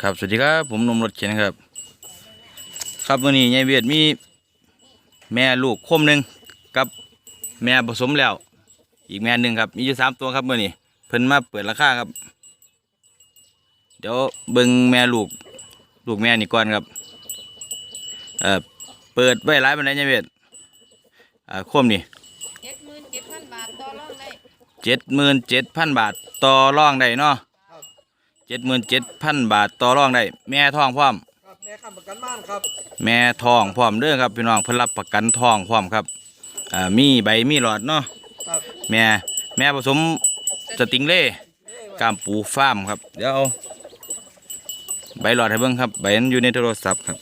ครับสวัสดีครับผมหนมรถเข็นครับ ครับวันนี้ยายเวียดมีแม่ลูกคมหนึ่งกับแม่ผสมแล้ว อีกแม่หนึ่งครับ มีอยู่สามตัวครับมื่อนี้เพิ่นมาเปิดราคาครับ เดี๋ยวเบิ่งแม่ลูกลูกแม่นี่ก่อนครับเอ่อเปิดไว้ร้ายบันไดยายเวียดอ่าคมนี่เจ็ดหมื่นเจ็ดพันบาทต่อรองได้เจ็ดหมื่นเจ็ดพันบาทต่อรองได้เนาะ เจ็ดหมื่นเจ็ดพันบาทต่อรองได้ แม่ท้องพร้อม ครับแม่ค้ำประกันบ้านครับแม่ทองพร้อมเด้อครับพี่น้องเพิ่นรับประกันทองพร้อมครับอ่ามีใบมีหลอดเนาะครับแม่แม่ผสมสติงเล่เอ้ยกามปูฟาร์มครับ เดี๋ยวเอาใบหลอดให้เบิ่งครับใบนั้นอยู่ในโทรศัพท์ครับ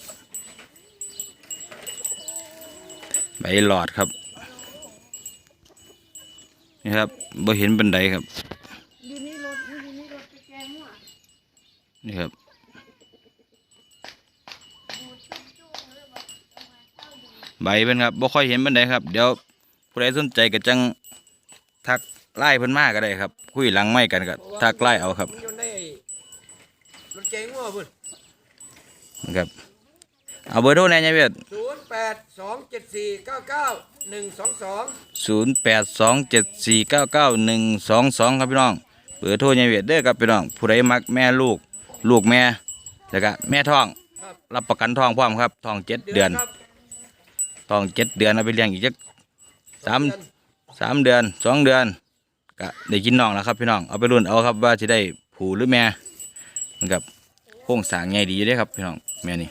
ใบหลอดครับนี่ครับบ่เห็นบันไดครับ อยู่นี่รถอยู่นี่รถไปแกงหัว นี่ครับใบเป็นครับบ่ค่อยเห็นบันไดครับ เดี๋ยวผู้ใดสนใจก็จังทักไล่เพิ่นมาก็ได้ครับ คุยหลังไม่กันก็ทักไล่เอาครับมันอยู่ในรถเก๋งว่าพุ่นนะครับเอาเบอร์โทรแหน่ยายเวียดศูนย์แปดสองเจ็ดสี่เก้าเก้าหนึ่งสองสองศูนย์แปดสองเจ็ดสี่เก้าเก้าหนึ่งสองสองครับพี่น้องเบอร์โทรยายเวียดเด้อครับพี่น้องผู้ใดมักแม่ลูก ลูกแม่แล้วก็แม่ท้องครับรับประกันท้องพร้อมครับท้องเจ็ดเดือนครับท้องเจ็ดเดือนเอาไปเลี้ยงอีกจักสามสามเดือนสองเดือนก็ได้กินน้องแล้วครับพี่น้องเอาไปรุ่นเอาครับว่าจะได้ผูหรือแม่นะครับโค้งสร้างใหญ่ดีเด้ครับพี่น้องแม่นี่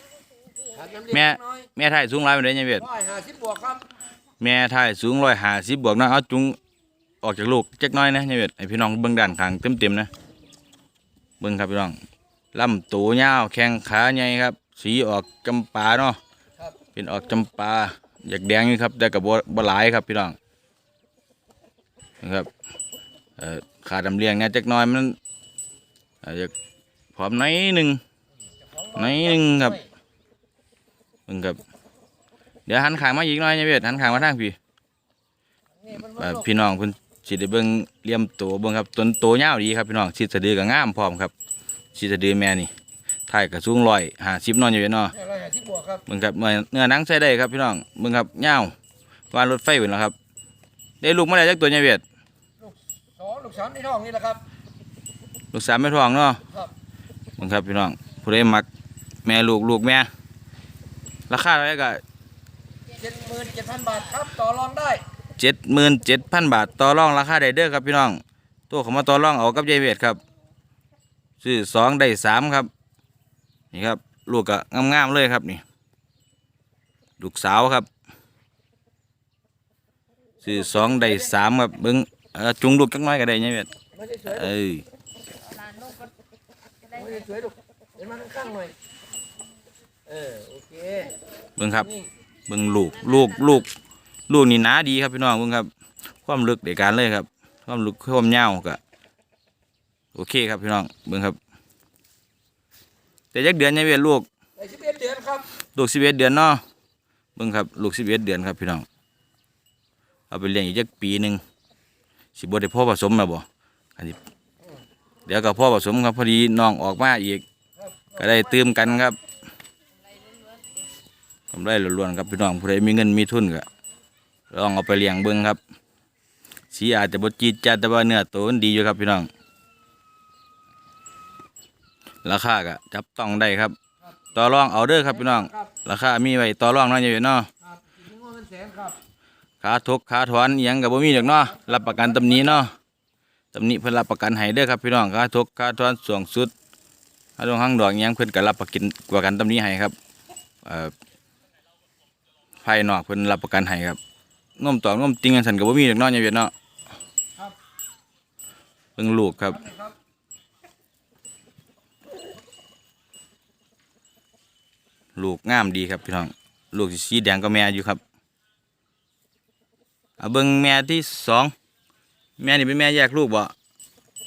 ขาดน้ำเลี้ยงแม่น้อยแม่ไทยสูงร้ายไปเลยยายเวียดร้อยห้าสิบบวกครับแม่ไทยสูงร้อยห้าสิบบวกนะเอาจุงออกจากลูกจักหน้อยนะยายเวียดให้พี่น้องเบิ่งด้านข้างเต็มเต็มๆนะเบิ่งครับพี่น้อง ลำตัวยาวแข้งขาใหญ่ครับ สีออกจำปาเนาะครับเป็นออกจำปาอยากแดงอยู่ครับแต่กับบ่หลายครับพี่น้องนะครับเอ่อขาดำเลียงเนี่ยจักหน้อยมันอาจจะผอมหน้อยหนึ่งหน้อยหนึ่งครับเบิ่งครับ เดี๋ยวหันขางมาอีกหน้อยเนี่ยเวทหันขางมาทางพี่นี่มันแบว่าบพี่น้องเพิ่นสิได้เบิ่งเหลี่ยมโตเบิ่งครับต้นโตยาวดีครับพี่น้องสิสะดือก็งามพร้อมครับ สิสะดือแม่นี่ถ่ายก็สูงร้อยห้าสิบนอนอยู่เนาะร้อยห้าสิบบวกครับเบิ่งครับเนื้อเนื้อหนังใช้ได้ครับพี่น้องเบิ่งครับยาววานรถไฟเบิ่นแล้วครับ ได้ลูกมาได้จักตัวเนี่ยเวทสองลูกสามในท้องนี่แหละครับ ลูกสามแม่ท้องเนาะครับเบิ่งครับพี่น้องผู้ใดมักแม่ลูกลูกแม่ราคาเท่าไหร่ก็เจ็ดหมื่นเจ็ดพันบาทครับต่อรองได้เจ็ดหมื่นเจ็ดพันบาทต่อรองราคาได้เด้อครับพี่น้องตัวเขามาต่อรองเอากับยายเวทครับ ซื้อสองได้สามครับ นี่ครับ ลูกก็งามๆเลยครับนี่ ลูกสาวครับซื้อสองได้สามครับเบิ้งเออจุงลูกจักหน้อยก็ได้ยายเวทไม่ได้สวยเอ้ยลานนกก็ได้ไม่ได้สวยลูกเห็นมันข้างๆหน่อยเออโอเคเบิ้งครับนี่เบิ้งลูกลูกลูกลูกนี่หนาดีครับพี่น้องเบิ้งครับ ความลึกเด็กการเลยครับ ความลึกความยาวก็ โอเคครับพี่น้องเบิ้งครับ แต่ยักเดือนยายเวทลูกในสิบเอ็ดเดือนครับลูกสิบเอ็ดเดือนเนาะเบิ่งครับลูกสิบเอ็ดเดือนครับพี่น้องเอาไปเลี้ยงอีกจักปีหนึ่งสิบ่ได้พ่อผสมแล้วบ่อันนี้เดี๋ยวก็พ่อผสมครับพอดีน้องออกมาอีก ก็ได้เติมกันครับกำไรล้วนๆครับพี่น้องผู้ใดมีเงินมีทุนก็ลองเอาไปเลี้ยงเบิ่งครับ สีอาจจะบ่จีดจัดแต่ว่าเนื้อโตมันดีอยู่ครับพี่น้อง ราคาก็จับต้องได้ครับ ต่อรองเอาเด้อครับพี่น้องครับราคามีไว้ต่อรองเนาะอยู่เนาะครับถึงว่ามันแสนครับขาทุกขาถอนอิหยังกับบ่มีดอกเนาะรับประกันตำหนี้เนาะตำหนี้เพิ่นรับประกันให้เด้อครับพี่น้องขาทุกขาถอนส่วงสุดถ้าดวงหังดอกอิหยังเพิ่นก็รับประกันประกันตำหนี้ให้ครับเอ่อภายนอกเพิ่นรับประกันให้ครับนมตอกนมติงกันสันก็บ่มีดอกเนาะอยู่เวียดเนาะครับเพิ่งลูกครับ ครับ ลูกงามดีครับพี่น้อง ลูกสิสีแดงก็แม่อยู่ครับเอาเบิ่งแม่ที่สองแม่นี่เป็นแม่แยกลูกบ่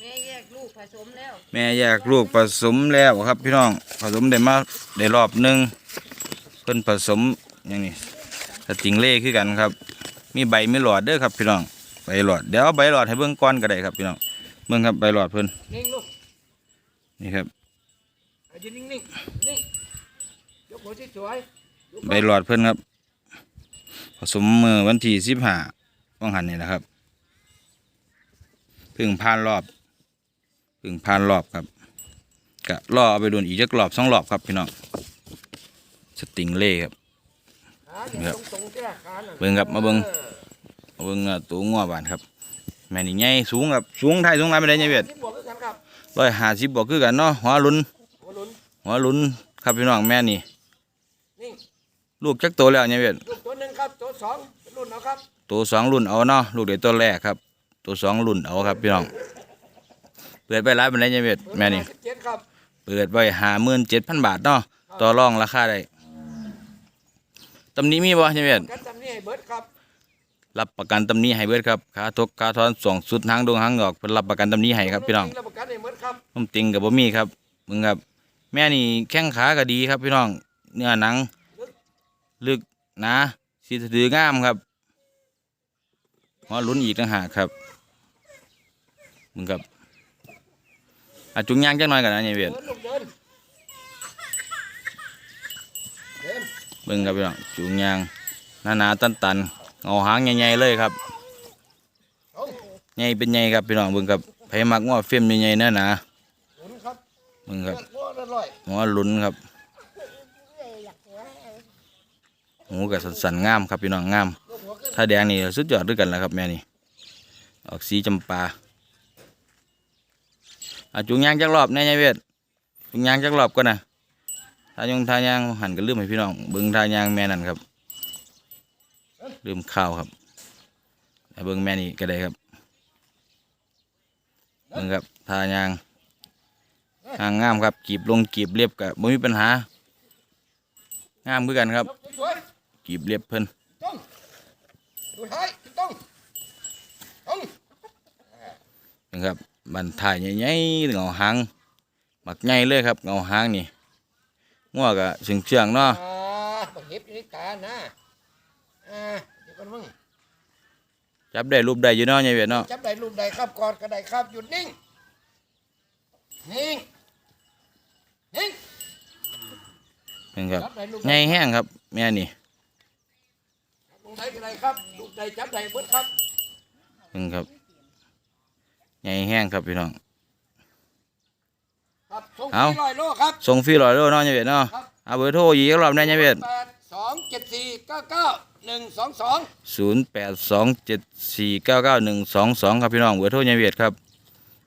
แม่แยกลูกผสมแล้วแม่แยกลูกผสมแล้วครับ พี่น้องผสมได้มาได้รอบหนึ่งเพิ่นผสมอย่างนี้สติงเล่คือกันครับ มีใบมีหลอดเด้อครับ พี่น้องใบหลอดเดี๋ยวเอาใบหลอดให้เบิ่งก่อนก็ได้ครับพี่น้องเบิ่งครับใบหลอดเพิ่นนิ่งลูกนี่ครับให้ยืนนิ่งๆนิ่ง ยกหัวสวยๆยกใบหลอดเพิ่นครับ ผสมมือวันที่สิบห้าว่างหันนี่แหละครับเพึ่งผ่านรอบเพึ่งผ่านรอบครับกะรอเอาไปโดนอีกจักรอบสองรอบครับพี่น้องสติงเล่ครับขาอย่าตรงๆแก้ขาน่ะเบิ่งครับมาเบิ่งออเอาเบิ่งเอาตัวงัวบานครับแม่นี่ใหญ่สูงครับสูงไทยสูงไรไม่ได้ใหญ่เวียดสิบบวกกันครับร้อยห้าสิบบอกคือกันเนาะหัวหลุนหัวหลุนหัวหลุนครับพี่น้องแม่นี่ นิ่งลูกจักโตแล้วใหญ่เวียดลูกตัวหนึ่งครับตัวสองเป็นรุ่นเอาครับตัวสองรุ่นเอาเนาะลูกเด็กตัวแรกครับ ตัวสองรุ่นเอาครับพี่น้องเปิดไปร้านเป็นไรใหญ่เวียดแม่นี่สิบเจ็ดครับเปิดไว้ห้าหมื่นเจ็ดพันบาทเนาะต่อรองราคาได้ตำหนี้มีบ่ใช่ไหมกันจำนี่ให้เบิร์ดครับรับประกันตำหนี้ให้เบิดครับค่าทกค่าทอนสองสุดหางดวงหางดอกเพิ่นรับประกันตำหนี้ให้ครับพี่น้องรับประกันให้เบิร์ดครับนุ่มติงกับบ่มีครับมึงครับ แม่นี่แข้งขาก็ดีครับพี่น้อง เนื้อหนัง ลึกหนาสีสะดืองามครับหัวลุ้นอีกต่างหากครับมึงครับอาจุงยางจังหน่อยกันนะเนี่ยเวียดเดินลูกเดินเดินเบิ่งครับพี่น้องจุงยางหนาหนาๆตันตันๆเอาหางใหญ่ๆเลยครับเอาใหญ่เป็นใหญ่ครับพี่น้องเบิ่งครับไผมักว่าเฟียมใหญ่ๆเนื้อหนาหมุนครับเบิ่งครับเลือดวัวเลือดลอยหัวลุ้นครับ หูกับสันๆงามครับพี่น้องงาม ถ้าแดงนี่สุดยอดด้วยกันแล้วครับแม่นี่ ออกสีจำปาอาจุงยางจักรอบแน่ยายเวทจุงยางจักรอบก็นะทายงทายางหันกันลืมให้พี่น้องเบิ้งทายางแม่นั่นครับลืมข้าวครับเบิ้งแม่นี่ก็ได้ครับเบิ้งครับทายางหางงามครับกีบลงกีบเรียบกับไม่มีปัญหางามคือกันครับ ยกสวยกีบเรียบเพิ่นๆต้องดูท้ายต้องต้องนะครับบันถ่ายใหญ่ๆเงาหางหมักใหญ่เลยครับเงาหางนี่งัวกะเชียงเชียงๆเนาะอ่าบักเห็บอยู่ในตานะอ่าเดี๋ยวก่อนมึงจับได้รูปได้อยู่เนาะใหญ่เวียดเนาะจับได้รูปใดครับกอดก็ได้ครับหยุดนิ่งนิ่งนิ่งเป็นครับจับได้รูปใหญ่แห้งครับแม่นี่ รูปใดก็ได้ครับรูปใดจับได้เบิดครับเป็นครับใหญ่แห้งครับพี่น้อง ครับส่งเอา ที่ร้อยโลครับส่งฟรีร้อยโลเนาะใหญ่เวียดเนาะครับเอาเบอร์โทรอีกรอบได้ใหญ่เวียดแปดสองเจ็ดสี่เก้าเก้าหนึ่งสองสองศูนย์แปดสองเจ็ดสี่เก้าเก้าหนึ่งสองสองครับพี่น้องเบอร์โทรใหญ่เวียดครับ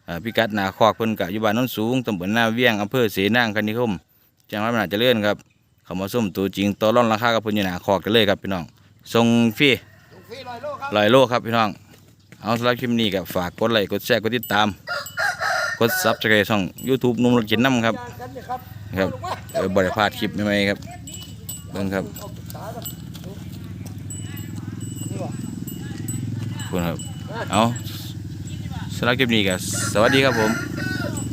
อ่าพิกัดหนาคอกเพิ่นกะอยู่บ้านโน้นสูงตำบลหน้าเวียงอำเภอเสนางคณิคมจังหวัดอำนาจเจริญครับเขามาส้มตัวจริงต่อรองราคากับเพิ่นอยู่หนาคอกกันเลยครับพี่น้อง ส่งฟรีส่งฟรีร้อยโลครับลอยโลครับพี่น้อง เอาสำหรับคลิปนี้ก็ฝากกดไลค์กดแชร์กดติดตาม กดซับสไครต์ช่อง YouTube นุ่มรถกินน้ำครับย่างกันเนี่ยครับครับเอาลงมาเออบริพลาดคลิปใหม่ๆครับเบิ่งครับเอาตาครับดูนี่ว่ะขอบคุณครับ เอาสำหรับคลิปนี้ก็สวัสดีครับผมค